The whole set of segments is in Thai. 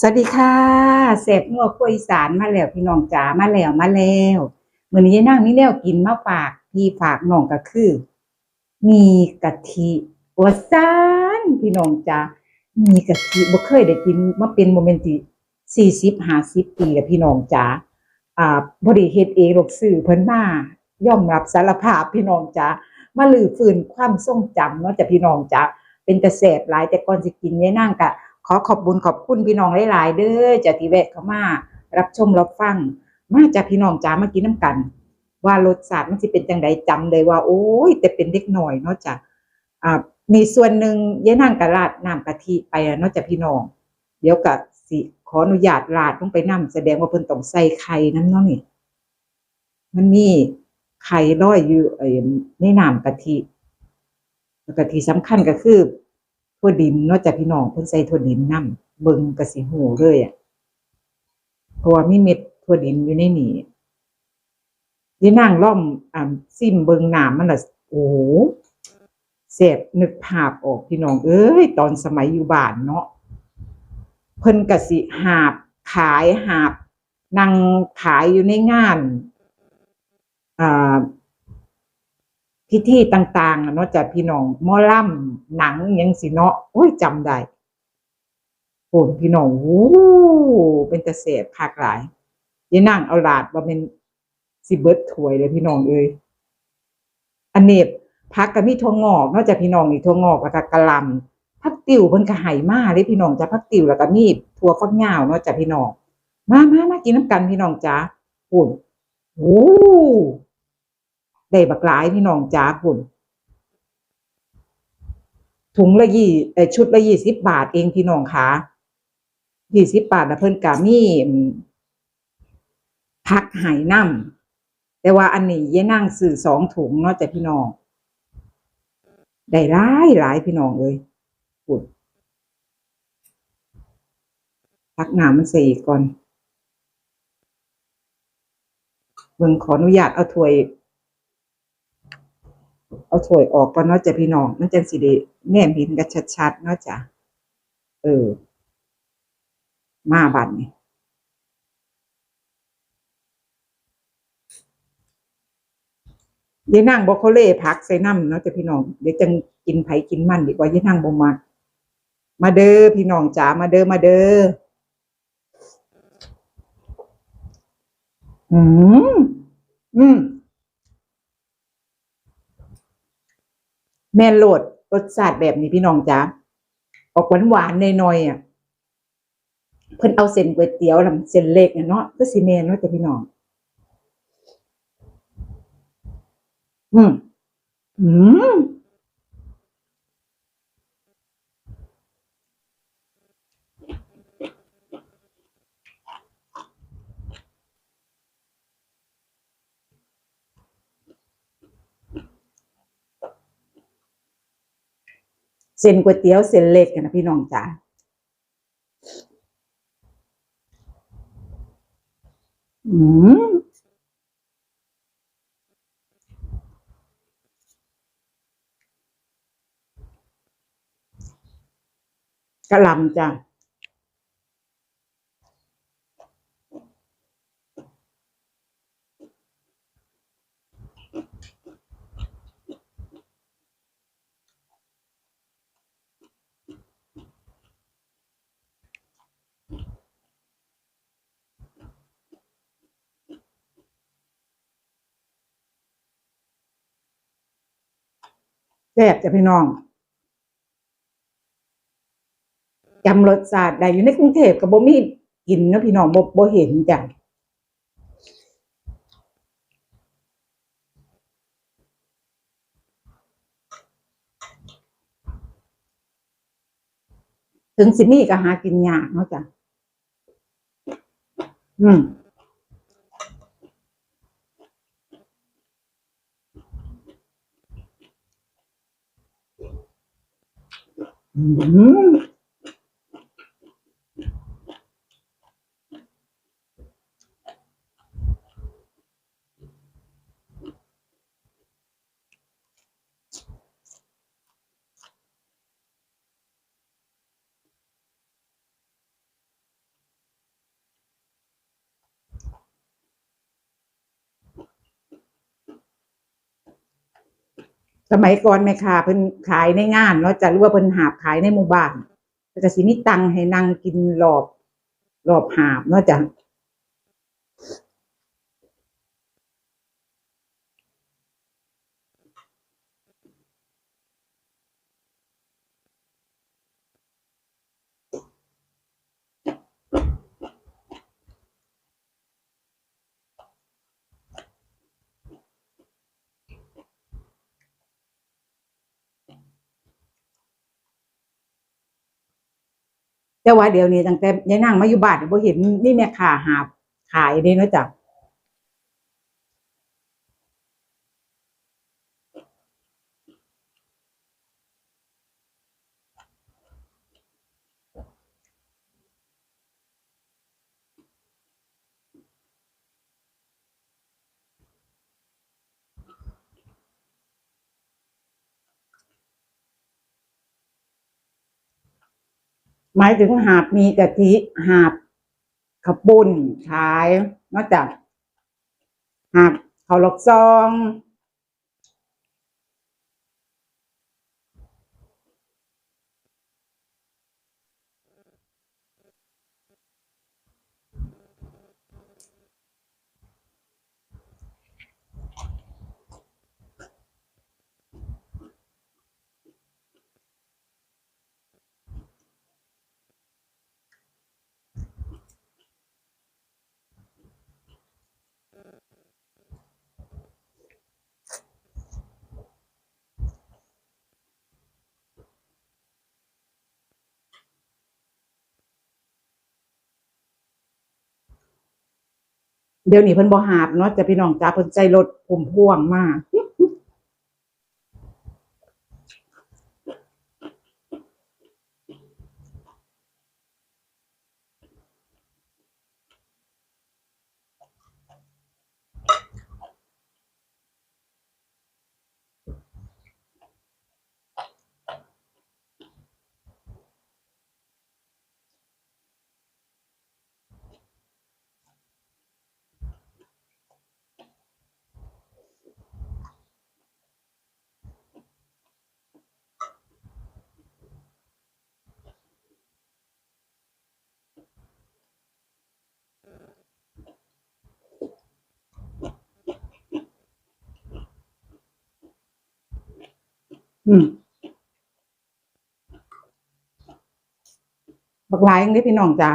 สวัสดีค่ะเสพงัวคุยอีสานมาแล้วพี่น้องจ๋ามาแล้วมาแล้วมื้อนี้ยายนั่งมีแนวกินมาฝากพี่ฝากน้องก็คือ มีกะทิว่าซานพี่น้องจ๋ามีกะทิบ่เคยได้กินมาเป็นโมเมนติ40 50ปีแล้วพี่น้องจ๋าอ่าบ่ได้เฮ็ดเองหรอกซื้อเพิ่นมายอมรับสารภาพพี่น้องจ๋ามาลื้อฟื้นความทรงจำเนาะจ้ะพี่น้องจ๋าเป็นกระแสบหลายแต่ก่อนสิกินยายนั่งก็ ขอขอบบุญขอบคุณพี่น้องหลายๆเด้อจากที่แวะเข้ามา รับชมรับฟัง มาจากพี่น้องจ๋ามากินน้ำกัน ว่ารสชาติมันสิเป็นจังไดจำได้ว่า โอ้ย แต่เป็นเด็กหน่อยเนาะจ้ะอ่ามีส่วนหนึ่งยายนางกระราดน้ำกะทิไปเนาะจ้ะพี่น้อง เดี๋ยวกับสิขออนุญาตราดลงไปน้ำแสดงว่าเพิ่นต้องใส่ไข่น้ำเนาะนี่มันมีไข่ร้อยอยู่ในน้ำกะทิแล้วกะทิสำคัญก็คือ วดินนอกจากพี่น้องเพิ่นใส่ถั่วดินนํเบิ่งก็สิหูเลยอะเพราะว่ามีเม็ดถั่วดินอยู่ในนี้ยีนางล่อมอ่าซิมเบิ่งน้ำมันล่ะโอ้โหแซ่บนึกภาพออกพี่น้องเอ้ยตอนสมัยอยู่บ้านเนาะเพิ่นก็สิหาบขายหาบนั่งขายอยู่ในงานอ่า พิธีต่างๆอะเนาะจากพี่น้องมอล่ำหนังยังสิเนาะโอ้ยจำได้โอ้พี่น้องโอ้เป็นตะเสบคักหลายยายนั่งเอาลาดว่าเป็นสิเบิดถวยเลยพี่น้องเอ้ยอันนี้พักก็มีถั่วงอกนอกจากพี่น้องนี่ถั่วงอกแล้วก็กะลำผักติ๋วเพิ่นก็ให้มาเด้พี่น้องจ้ะผักติ๋วแล้วก็มีถั่วฝักยาวเนาะจ้ะพี่น้องมามามากินน้ำกันพี่น้องจ้าปุ่นโอ้ ได้บักหลายพี่น้องจ้าคุณถุงละยี่ชุดละยี่สิบบาทเองพี่น้องคะยี่สิบบาทนะเพิ่นกามีพักไหน้ำแต่ว่าอันนี้ยายนั่งซื้อสองถุงเนาะจ้ะพี่น้อง ได้หลายหลายพี่น้องเลยคุณพักหน้ำมันใส่อีกก่อนเบิ่งขออนุญาตเอาถ้วย เอาถ้วยออกก่อนเนาะจ้ะพี่น้องมันจังสิได้แนมเห็นกันชัดๆเนาะจ้ะเออ มาบัดนี้เดี๋ยนั่งบอกเขาเล่พักใส่น้ำเนาะจ้ะพี่น้องเดี๋ยวจังกินไผกินมันดีกว่าเดี๋ยนั่งบ่มามาเด้อพี่น้องจ๋ามาเด้อมาเด้ออืมอืม แม่โหลดรสชาติแบบนี้พี่น้องจ้าออกหวานหวานๆหน่อยๆอะเพิ่นเอาเส้นก๋วยเตี๋ยวลำเส้นเล็กเนาะก็สิแม่นเนาะจ้ะพี่น้อง อืมอืม เส้นก๋วยเตี๋ยวเส้นเล็กกันะพี่น้องจ๋าอืมกะลำจ้ะ แซ่บจ้ะพี่น้องจำรสชาติได้อยู่ในกรุงเทพก็บ่มีกินนะพี่น้องบ่บ่เห็นจ้ะถึงสิมีก็หากินยากเนาะจ้ะอืม อื สมัยก่อนแม่ค้าเพิ่นขายในงานเนาะจะรู้ว่าเพิ่นหาบขายในหมู่บ้านก็จะสิมีตังค์ให้นั่งกินรอบรอบหาบเนาะจ้ะ แต่ว่าเดี๋ยวนี้ตั้งแต่ยายนางมาอยู่บ้านบ่เห็นนี่แม่ค้าหาบขายเด้เนาะจ้ะ หมายถึงหาบมีกะทิหาบข้าวปุ่นขายนอกจากหาบข้าวหลอกซอง เดี๋ยวนี้เพิ่นบ่หาบเนาะจะพี่น้องจ้าเพิ่นใจรถผมพ่วงมาก อืมบักลายอย่างนี้พี่น้องจ้า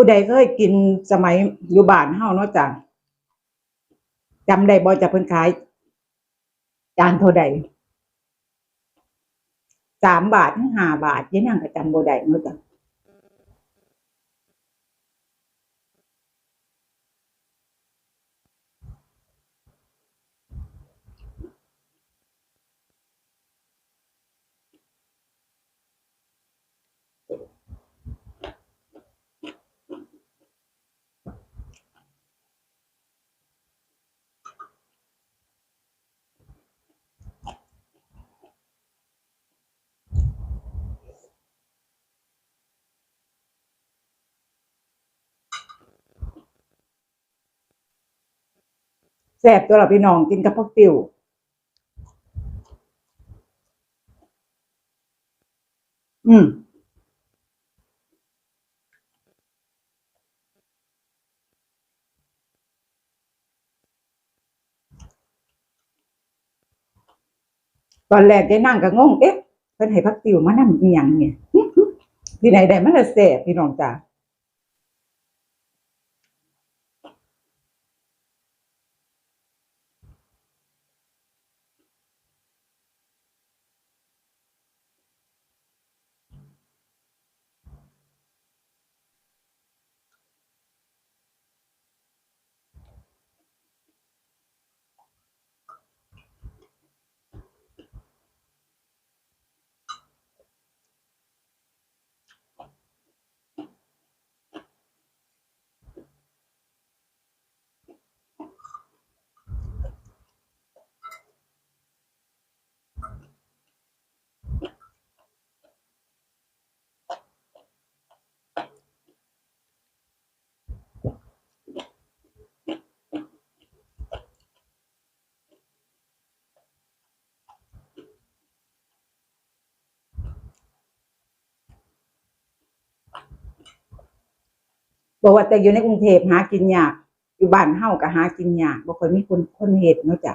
ผู้ใดเคยกินสมัยอยู่บ้านเฮาเนาะจ้ะจำได้บ่จะเพิ่นขาย จานเท่าใดสามบาทห้าบาทยังนั่งก็จำบ่ได้เนาะจ้ะ ซ่บตัวเราพี่น้องกินกับผักติวอืมตอนแรกยายนั่งก็งง เอ๊ะเพิ่นให้พักติวมานำอีหยังเนี่ยที่ไหนได้มันละแซ่บพี่น้องจ้า บอกว่าแต่อยู่ในกรุงเทพหากินยาก อยู่บ้านเฮาก็หากินยากบ่ค่อยมีคนคนเฮ็ดเนาะจ้ะ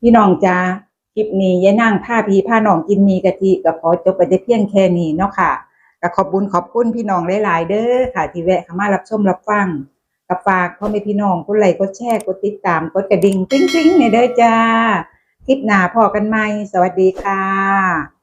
พี่น้องจ้าคลิปนี้ยายนั่งผ้าพีผ้าน้องกินมีกะทิก็ขอจบไปได้เพียงแค่นี้เนาะค่ะก็ขอบคุญขอบคุณพี่น้องหลาย ๆ เด้อค่ะ ที่แวะเข้ามารับชมรับฟังกับฝากพ่อแม่พี่น้องกดไลค์กดแชร์กดติดตามกดกระดิ่งกริ๊งๆเนี่ยเด้อจ้า คลิปหน้าพอกันใหมสวัสดีค่ะ